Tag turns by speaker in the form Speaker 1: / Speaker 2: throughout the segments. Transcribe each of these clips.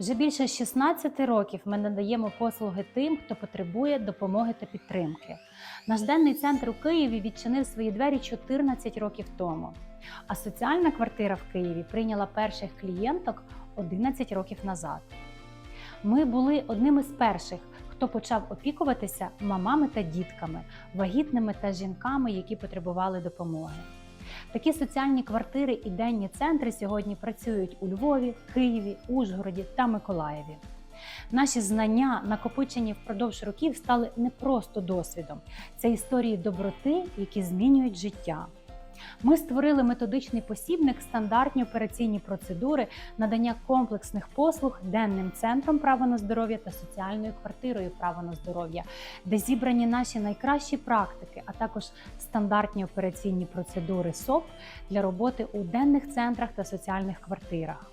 Speaker 1: Вже більше 16 років ми надаємо послуги тим, хто потребує допомоги та підтримки. Наш денний центр у Києві відчинив свої двері 14 років тому. А соціальна квартира в Києві прийняла перших клієнток 11 років назад. Ми були одними з перших, хто почав опікуватися мамами та дітками, вагітними та жінками, які потребували допомоги. Такі соціальні квартири і денні центри сьогодні працюють у Львові, Києві, Ужгороді та Миколаєві. Наші знання, накопичені впродовж років, стали не просто досвідом, це історії доброти, які змінюють життя. Ми створили методичний посібник, стандартні операційні процедури, надання комплексних послуг денним центром право на здоров'я та соціальною квартирою право на здоров'я, де зібрані наші найкращі практики, а також стандартні операційні процедури СОП для роботи у денних центрах та соціальних квартирах.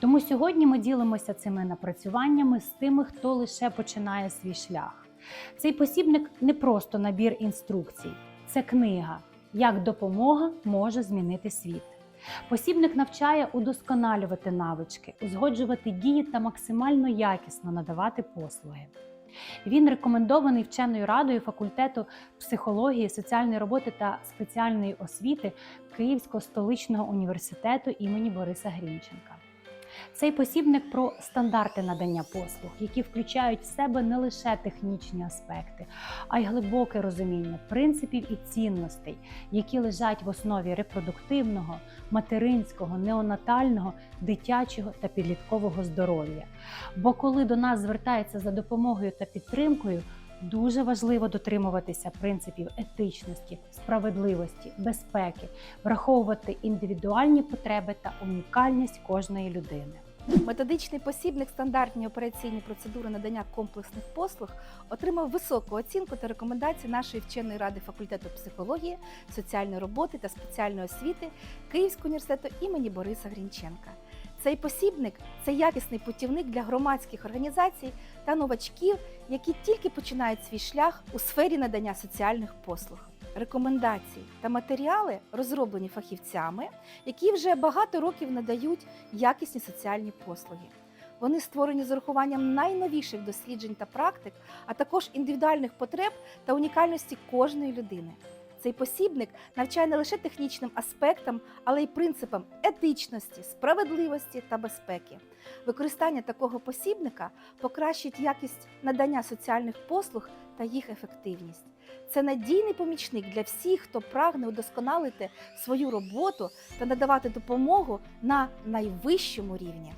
Speaker 1: Тому сьогодні ми ділимося цими напрацюваннями з тими, хто лише починає свій шлях. Цей посібник не просто набір інструкцій, це книга, як допомога може змінити світ. Посібник навчає удосконалювати навички, узгоджувати дії та максимально якісно надавати послуги. Він рекомендований вченою радою факультету психології, соціальної роботи та спеціальної освіти Київського столичного університету імені Бориса Грінченка. Цей посібник про стандарти надання послуг, які включають в себе не лише технічні аспекти, а й глибоке розуміння принципів і цінностей, які лежать в основі репродуктивного, материнського, неонатального, дитячого та підліткового здоров'я. Бо коли до нас звертаються за допомогою та підтримкою, Дуже важливо дотримуватися принципів етичності, справедливості, безпеки, враховувати індивідуальні потреби та унікальність кожної людини.
Speaker 2: Методичний посібник стандартні операційні процедури надання комплексних послуг отримав високу оцінку та рекомендації нашої вченої ради факультету психології, соціальної роботи та спеціальної освіти Київського університету імені Бориса Грінченка. Цей посібник це якісний путівник для громадських організацій та новачків, які тільки починають свій шлях у сфері надання соціальних послуг. Рекомендації та матеріали розроблені фахівцями, які вже багато років надають якісні соціальні послуги. Вони створені з урахуванням найновіших досліджень та практик, а також індивідуальних потреб та унікальності кожної людини. Цей посібник навчає не лише технічним аспектам, але й принципам етичності, справедливості та безпеки. Використання такого посібника покращить якість надання соціальних послуг та їх ефективність. Це надійний помічник для всіх, хто прагне удосконалити свою роботу та надавати допомогу на найвищому рівні.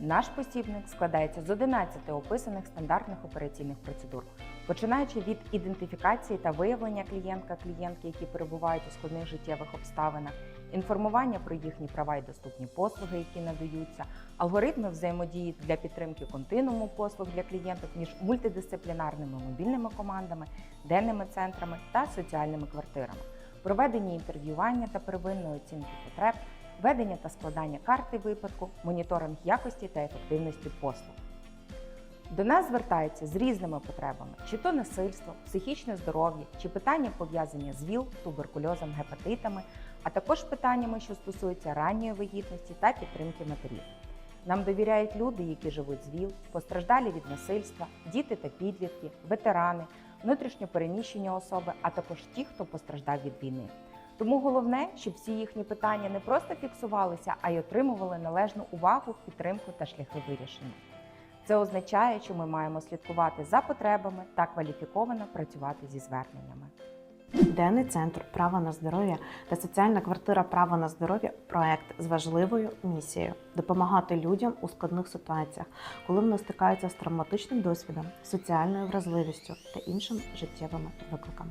Speaker 3: Наш посібник складається з 11 описаних стандартних операційних процедур, починаючи від ідентифікації та виявлення клієнтка клієнтки, які перебувають у складних життєвих обставинах, інформування про їхні права і доступні послуги, які надаються, алгоритми взаємодії для підтримки континууму послуг для клієнток між мультидисциплінарними мобільними командами, денними центрами та соціальними квартирами, проведення інтерв'ювання та первинної оцінки потреб ведення та складання карти випадку, моніторинг якості та ефективності послуг. До нас звертаються з різними потребами: чи то насильство, психічне здоров'я, чи питання пов'язані з ВІЛ, туберкульозом, гепатитами, а також питаннями, що стосуються ранньої вагітності та підтримки матерів. Нам довіряють люди, які живуть з ВІЛ, постраждалі від насильства, діти та підлітки, ветерани, внутрішньо переміщені особи, а також ті, хто постраждав від війни. Тому головне, щоб всі їхні питання не просто фіксувалися, а й отримували належну увагу, підтримку та шляхи вирішення. Це означає, що ми маємо слідкувати за потребами та кваліфіковано працювати зі зверненнями.
Speaker 4: Денний центр право на здоров'я та соціальна квартира право на здоров'я проект з важливою місією допомагати людям у складних ситуаціях, коли вони стикаються з травматичним досвідом, соціальною вразливістю та іншими життєвими викликами.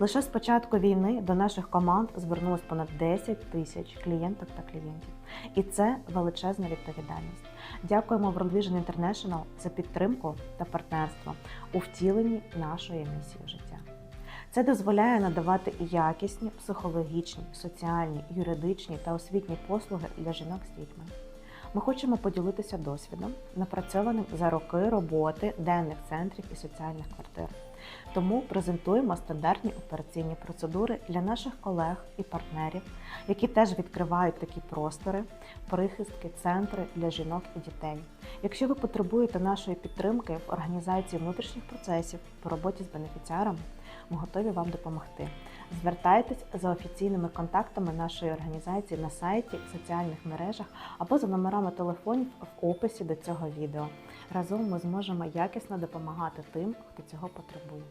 Speaker 4: Лише з початку війни до наших команд звернулось понад 10 тисяч клієнток та клієнтів, і це величезна відповідальність. Дякуємо World Vision International за підтримку та партнерство у втіленні нашої місії життя. Це дозволяє надавати якісні психологічні, соціальні, юридичні та освітні послуги для жінок з дітьми. Ми хочемо поділитися досвідом, напрацьованим за роки роботи денних центрів і соціальних квартир. Тому презентуємо стандартні операційні процедури для наших колег і партнерів, які теж відкривають такі простори, прихистки, центри для жінок і дітей. Якщо ви потребуєте нашої підтримки в організації внутрішніх процесів по роботі з бенефіціарами, ми готові вам допомогти. Звертайтесь за офіційними контактами нашої організації на сайті, соціальних мережах або за номерами телефонів в описі до цього відео. Разом ми зможемо якісно допомагати тим, хто цього потребує.